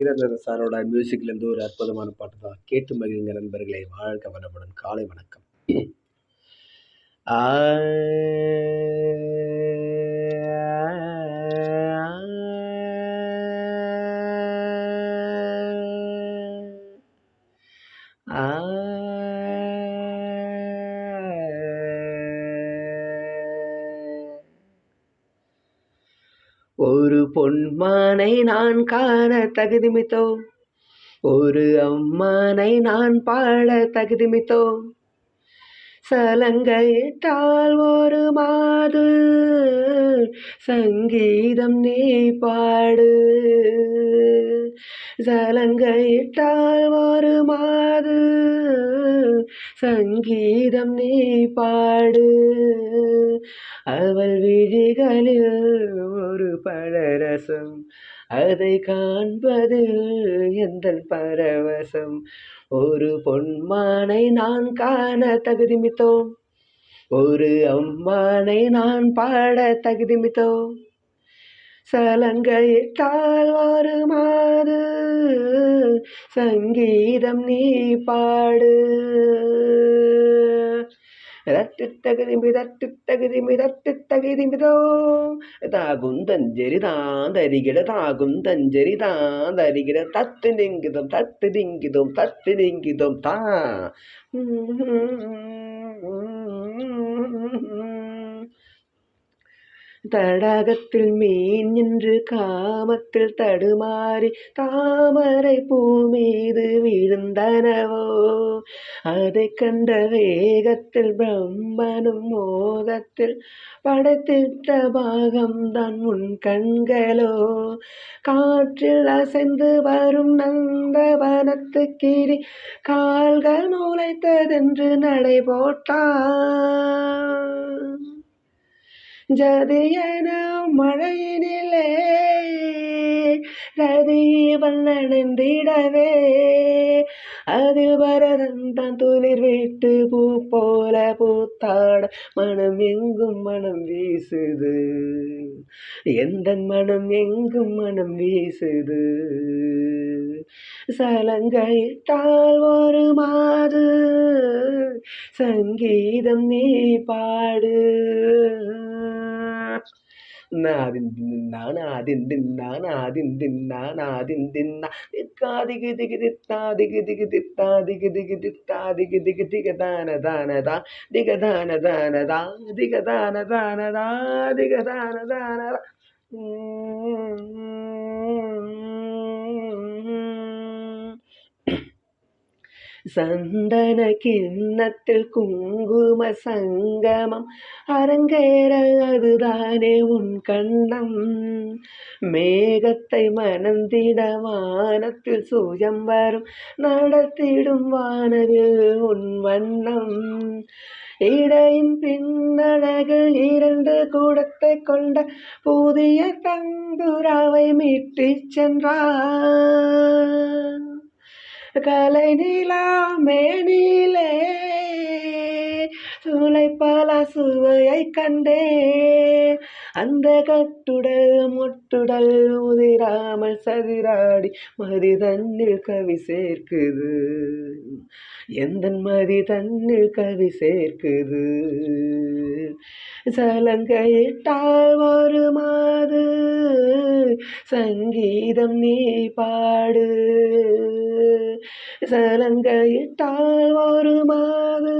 வீரேந்திர சாரோட மியூசிக்லேருந்து ஒரு அற்புதமான பாட்டு தான் கேட்டு மகிழ்ந்த நண்பர்களை வாழ்க வளமுடன் காலை வணக்கம் ஆ ஒரு பொன்மானை நான் காண தகுதிமித்தோ? ஒரு அம்மானை நான் பாட தகுதிமித்தோ? சலங்கையிட்டால் ஒரு மாது சங்கீதம் நீ பாடு. சலங்கையிட்டால் ஒரு மாது சங்கீதம் நீ பாடு. அவள் விழிகளில் ஒரு பழரசம். அதை காண்பது எந்த பரவசம்? ஒரு பொன்மானை நான் காண தகுதிமித்தோம் ஒரு அம்மானை நான் பாட தகுதிமித்தோம் சலங்கையிட்டால் வருமாறு சங்கீதம் நீ பாடு. தட்டு தகுதிமி தட்டு தகுதிமி தட்டு தகுதிமிதோ தாகும் தஞ்சரி தாந்தரிகிட தாகுந்தஞ்சரி தான் தரிகிட தத்து நீங்கிதம் தத்து நீங்கிதோம் தட்டு நீங்கிதோம் தா தடாகத்தில் மீன் நின்று காமத்தில் தடுமாறி தாமரை பூ மீது விழுந்தனவோ அதை கண்ட வேகத்தில் பிரம்மனும் மோகத்தில் படைத்திட்ட பாகம்தான் உன் கண்களோ. காற்றில் அசைந்து வரும் நந்தவனத்து கிரி கால்கள் நுழைத்ததென்று நடை போட்டான். ஜதியன மழையினிலே ரதீவன் நனைந்திடவே அதில் பரதன் தான் துளிர் விட்டு பூ போல பூத்தாட. மனம் எங்கும் மனம் வீசுது. எந்த மனம் எங்கும் மனம் வீசுது? சலங்கையிட்டால் ஒரு மாது சங்கீதம் நீ பாடு. നാദിൻ തിന്ന നാദിൻ തിന്ന നാദിൻ തിന്ന നാദിൻ തിന്ന കാതികി തികി തിത്താ ദികി തികി തിത്താ ദികി തികി തിത്താ ദികി തികി തിക ദാന ദാനത ദിഗ ദാന ദാനത ദിഗ ദാന ദാനത ദിഗ ദാന ദാനത சந்தன கிண்ணத்தில் குங்கும சங்கமம் அரங்கேற அதுதானே உன் கண்ணம் மேகத்தை மணந்திட வானத்தில் சுயம் வரும் நடத்திடும் வானவில் உன் வண்ணம் இடையின் பின்னழகில் இரண்டு கூடத்தை கொண்ட புதிய தங்குராவை மீட்டிச் சென்றார் கலை நிலா மேனிலே சூளை பல சுவையை கண்டே. அந்த கட்டுடல் முட்டுடல் உதிராமல் சதிராடி மதி தண்ணில் கவி சேர்க்குது. எந்த மதி தண்ணில் கவி சேர்க்குது. சலங்கையிட்டால் வருமா சங்கீதம் நீ பாடு. சலங்கையிட்டால் ஒரு மாது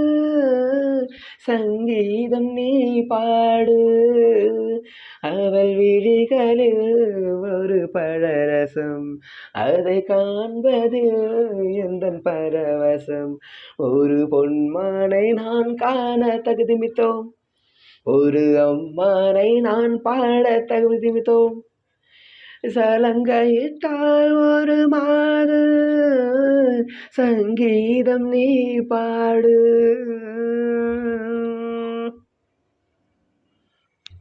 சங்கீதம் நீ பாடு. அவள் விழிகளில் ஒரு பழரசம். அதை காண்பது எந்த பரவசம்? ஒரு பொன்மானை நான் காண தகுதிமித்தோம் ஒரு அம்மானை நான் பாட தகுதிமித்தோம் சலங்கையிட்டால் ஒரு மாது சங்கீதம் நீ பாடு.